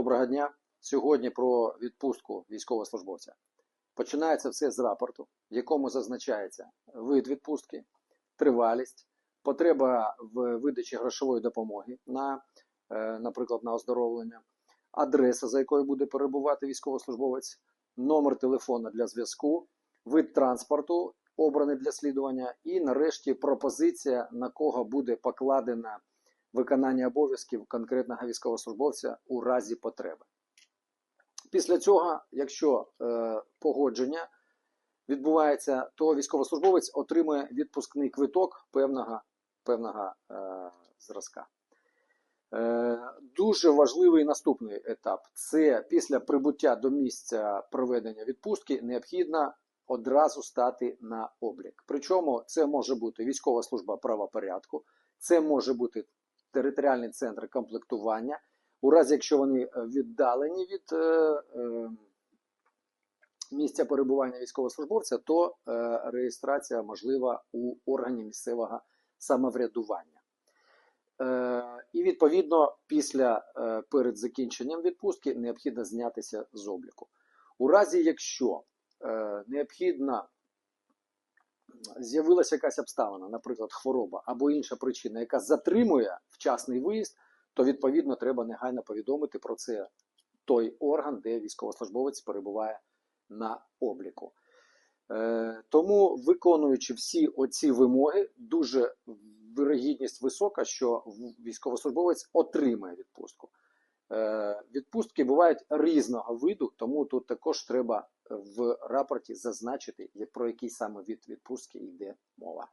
Доброго дня. Сьогодні про відпустку військовослужбовця. Починається все з рапорту, в якому зазначається вид відпустки, тривалість, потреба в видачі грошової допомоги, на, е, наприклад, на оздоровлення, адреса, за якою буде перебувати військовослужбовець, номер телефона для зв'язку, вид транспорту, обраний для слідування, і нарешті пропозиція, на кого буде покладена виконання обов'язків конкретного військовослужбовця у разі потреби. Після цього, якщо е, погодження відбувається, то військовослужбовець отримує відпускний квиток певного, певного е, зразка. Е, дуже важливий наступний етап це після прибуття до місця проведення відпустки необхідно одразу стати на облік. Причому це може бути військова служба правопорядку, це може бути територіальний центр комплектування. У разі, якщо вони е, віддалені від е, е, місця перебування військовослужбовця, то е, реєстрація можлива у органі місцевого самоврядування. Е, і відповідно, після е, перед закінченням відпустки необхідно знятися з обліку. У разі, якщо е, необхідно з'явилася якась обставина, наприклад, хвороба або інша причина, яка затримує вчасний виїзд, то відповідно треба негайно повідомити про це той орган, де військовослужбовець перебуває на обліку. Е, тому, виконуючи всі оці вимоги, дуже вирогідність висока, що військовослужбовець отримає відпустку. Е, Відпустки бувають різного виду, тому тут також треба в рапорті зазначити, про який саме від відпустки йде мова.